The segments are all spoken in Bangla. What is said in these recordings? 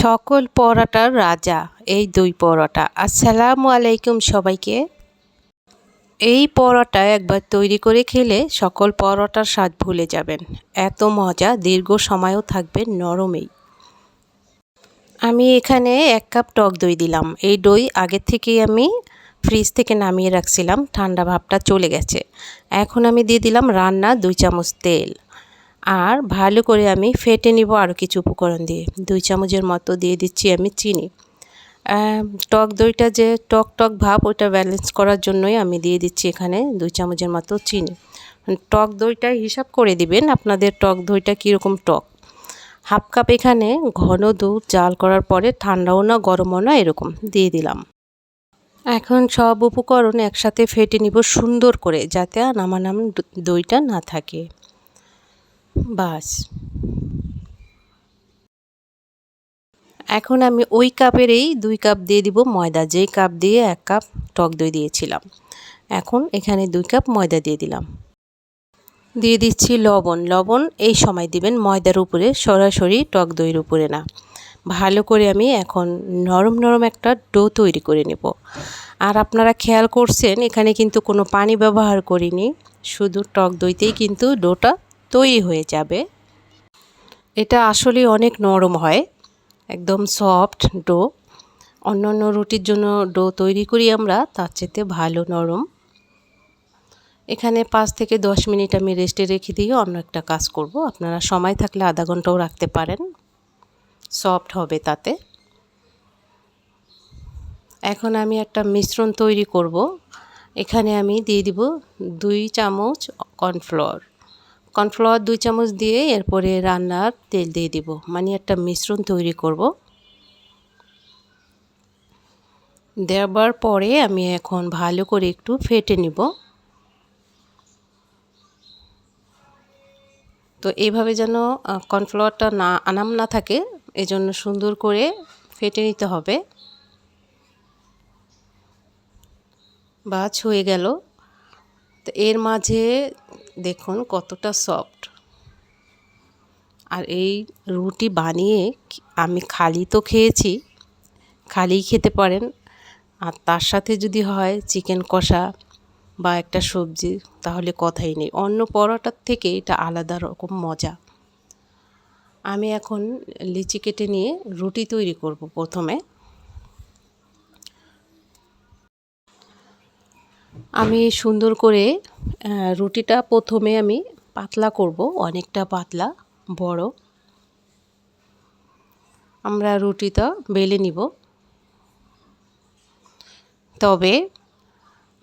সকল পরোটার রাজা, এই দই পরোটা। আসসালামু আলাইকুম সবাইকে। এই পরোটা একবার তৈরি করে খেলে সকল পরোটার স্বাদ ভুলে যাবেন। এত মজা, দীর্ঘ সময়ও থাকবে নরমেই। আমি এখানে এক কাপ টক দই দিলাম। এই দই আগের থেকেই আমি ফ্রিজ থেকে নামিয়ে রাখছিলাম। ঠান্ডা ভাবটা চলে গেছে। এখন আমি দিয়ে দিলাম রান্না দুই চামচ তেল। আর ভালো করে আমি ফেটে নিব আরও কিছু উপকরণ দিয়ে। দুই চামচের মতো দিয়ে দিচ্ছি আমি চিনি। টক দইটা যে টক টক ভাব ওইটা ব্যালেন্স করার জন্যই আমি দিয়ে দিচ্ছি এখানে দুই চামচের মতো চিনি। টক দইটা হিসাব করে দিবেন আপনাদের টক দইটা কীরকম টক। হাফ কাপ এখানে ঘন দুধ জাল করার পরে ঠান্ডাও না, গরমও না, এরকম দিয়ে দিলাম। এখন সব উপকরণ একসাথে ফেটে নিব সুন্দর করে, যাতে নামানাম দইটা না থাকে। বাস। এখন আমি ওই কাপেরই দুই কাপ দিয়ে দিব ময়দা। যেই কাপ দিয়ে এক কাপ টক দই দিয়েছিলাম। এখন এখানে দুই কাপ ময়দা দিয়ে দিলাম। দিয়ে দিচ্ছি লবণ। লবণ এই সময় দিবেন ময়দার উপরে, সরাসরি টক দইয়ের উপরে না। ভালো করে আমি এখন নরম নরম একটা ডো তৈরি করে নেব। আর আপনারা খেয়াল করছেন, এখানে কিন্তু কোনো পানি ব্যবহার করিনি। শুধু টক দইতেই কিন্তু ডোটা তৈরি হয়ে যাবে। এটা আসলে অনেক নরম হয়, একদম সফট ডো। অন্য অন্য রুটির জন্য ডো তৈরি করি আমরা, তার চেয়ে ভালো নরম। এখানে পাঁচ থেকে দশ মিনিট আমি রেস্টে রেখে দিয়ে অন্য একটা কাজ করব। আপনারা সময় থাকলে আধা ঘন্টাও রাখতে পারেন। সফট হবে তাতে। এখন আমি একটা মিশ্রণ তৈরি করব। এখানে আমি দিয়ে দিব দুই চামচ কর্নফ্লাওয়ার। কর্নফ্লাওয়ার দুই চামচ দিয়ে এরপরে রান্নার তেল দিয়ে দিব। মানে একটা মিশ্রণ তৈরি করব। দেওয়ার পরে আমি এখন ভালো করে একটু ফেটে নিব। তো এইভাবে যেন কর্নফ্লাওয়ারটা না, আনাম না থাকে, এজন্য সুন্দর করে ফেটে নিতে হবে। বা ছুঁয়ে গেল। তো এর মাঝে দেখুন কতটা সফট আর এই রুটি বানিয়ে আমি খালি তো খেয়েছি খালি খেতে পারেন। আর তার সাথে যদি হয় চিকেন কষা বা একটা সবজি, তাহলে কথাই নেই। অন্য পরোটার থেকে এটা আলাদা রকম মজা। আমি এখন লিচি কেটে নিয়ে রুটি তৈরি করব প্রথমে। আমি সুন্দর করে রুটিটা প্রথমে আমি পাতলা করব, অনেকটা পাতলা, বড়। আমরা রুটিটা বেলে নিব। তবে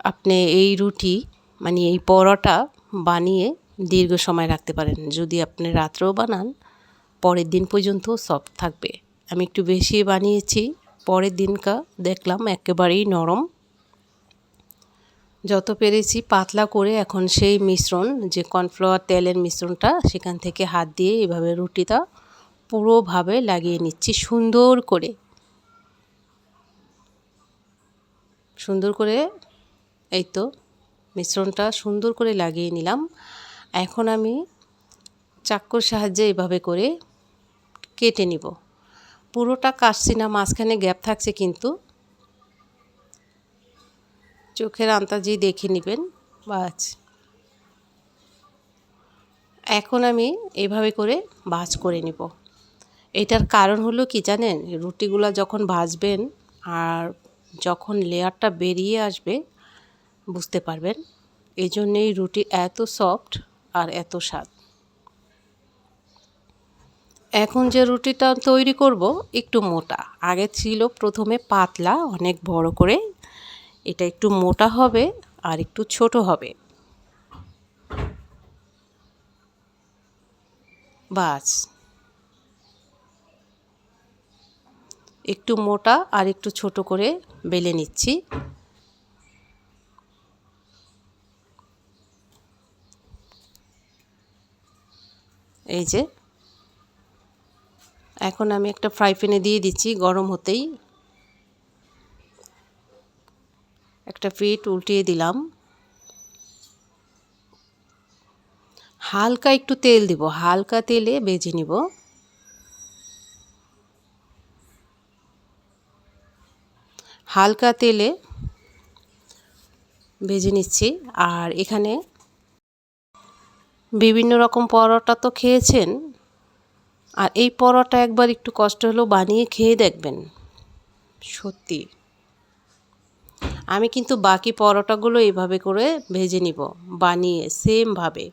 আপনি এই রুটি মানে এই পরোটা বানিয়ে দীর্ঘ সময় রাখতে পারেন। যদি আপনি রাত্রেও বানান, পরের দিন পর্যন্ত সফট থাকবে। আমি একটু বেশি বানিয়েছি, পরের দিনকা দেখলাম একেবারেই নরম। যত পেরেছি পাতলা করে এখন সেই মিশ্রণ, যে কর্নফ্লাওয়ার তেলের মিশ্রণটা, সেখান থেকে হাত দিয়ে এভাবে রুটিটা পুরোভাবে লাগিয়ে নিচ্ছি সুন্দর করে। সুন্দর করে এই তো মিশ্রণটা সুন্দর করে লাগিয়ে নিলাম। এখন আমি চাক্কর সাহায্যে এভাবে করে কেটে নিব। পুরোটা কাটছি না, মাঝখানে গ্যাপ থাকছে কিন্তু। চোখের আন্তাজি দেখে নেবেন। বাস। এখন আমি এভাবে করে ভাজ করে নিব। এটার কারণ হলো কি জানেন? রুটিগুলো যখন ভাজবেন আর যখন লেয়ারটা বেরিয়ে আসবে বুঝতে পারবেন এই জন্যেই রুটি এত সফট আর এত স্বাদ। এখন যে রুটিটা তৈরি করব একটু মোটা আগে ছিল প্রথমে পাতলা অনেক বড় করে এটা একটু মোটা হবে আর একটু ছোট হবে। বাস। একটু মোটা আর একটু ছোট করে বেলে নিচ্ছি। এই যে। এখন আমি একটা ফ্রাই প্যানে দিয়ে দিচ্ছি, গরম হতেই একটা পিঠ উল্টিয়ে দিলাম। হালকা একটু তেল দিব, হালকা তেলে বেজে নিব। হালকা তেলে ভেজে নিচ্ছি। আর এখানে বিভিন্ন রকম পরোটা তো খেয়েছেন। আর এই পরোটা একবার একটু কষ্ট হলেও বানিয়ে খেয়ে দেখবেন। সত্যি। আমি কিন্তু বাকি পরোটাগুলো এইভাবে করে ভেজে নিব, বানিয়ে সেমভাবে।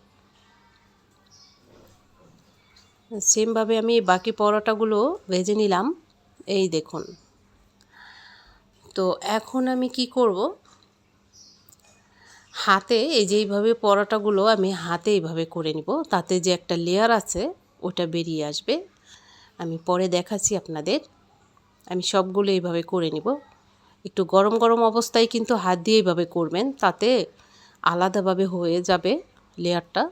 সেমভাবে আমি বাকি পরোটাগুলো ভেজে নিলাম, এই দেখুন। তো এখন আমি কি করব? হাতে এই যে এইভাবে পরোটাগুলো আমি হাতে এইভাবে করে নিব, তাতে যে একটা লেয়ার আছে, ওটা বেরিয়ে আসবে। আমি পরে দেখাচ্ছি আপনাদের। আমি সবগুলো এইভাবে করে নিব। একটু গরম গরম অবস্থায় কিন্তু হাত দিয়ে এইভাবে করবেন, তাতে আলাদাভাবে হয়ে যাবে লেয়ারটা।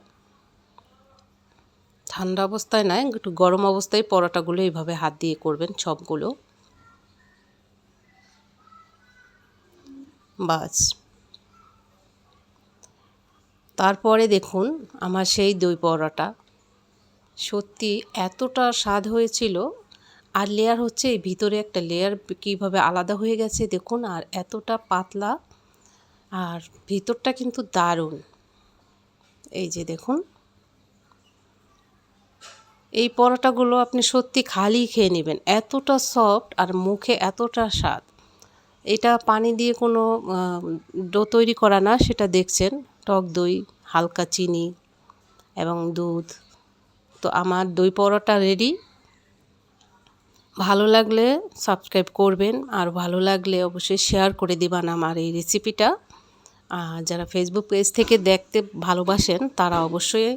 ঠান্ডা অবস্থায় নয়, একটু গরম অবস্থায় পরোটাগুলো এইভাবে হাত দিয়ে করবেন সবগুলো। বাস। তারপরে দেখুন আমার সেই দই পরোটা। সত্যি এতটা স্বাদ হয়েছিল আর লেয়ার হচ্ছে এই ভিতরে একটা লেয়ার কীভাবে আলাদা হয়ে গেছে দেখুন, আর এতটা পাতলা, আর ভিতরটা কিন্তু দারুণ। এই যে দেখুন। এই পরোটাগুলো আপনি সত্যি খালি খেয়ে নেবেন, এতটা সফট আর মুখে এতটা স্বাদ। এটা পানি দিয়ে কোনো ডো তৈরি করা না, সেটা দেখছেন, টক দই, হালকা চিনি এবং দুধ। তো আমার দই পরোটা রেডি ভালো লাগলে সাবস্ক্রাইব করবেন, আর ভালো লাগলে অবশ্যই শেয়ার করে দিবেন আমার এই রেসিপিটা যারা ফেসবুক পেজ থেকে দেখতে ভালোবাসেন, তারা অবশ্যই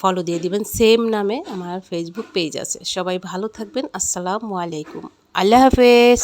ফলো দিয়ে দিবেন। সেম নামে আমার ফেসবুক পেজ আছে। সবাই ভালো থাকবেন। আসসালামু আলাইকুম। আল্লাহ হাফেজ।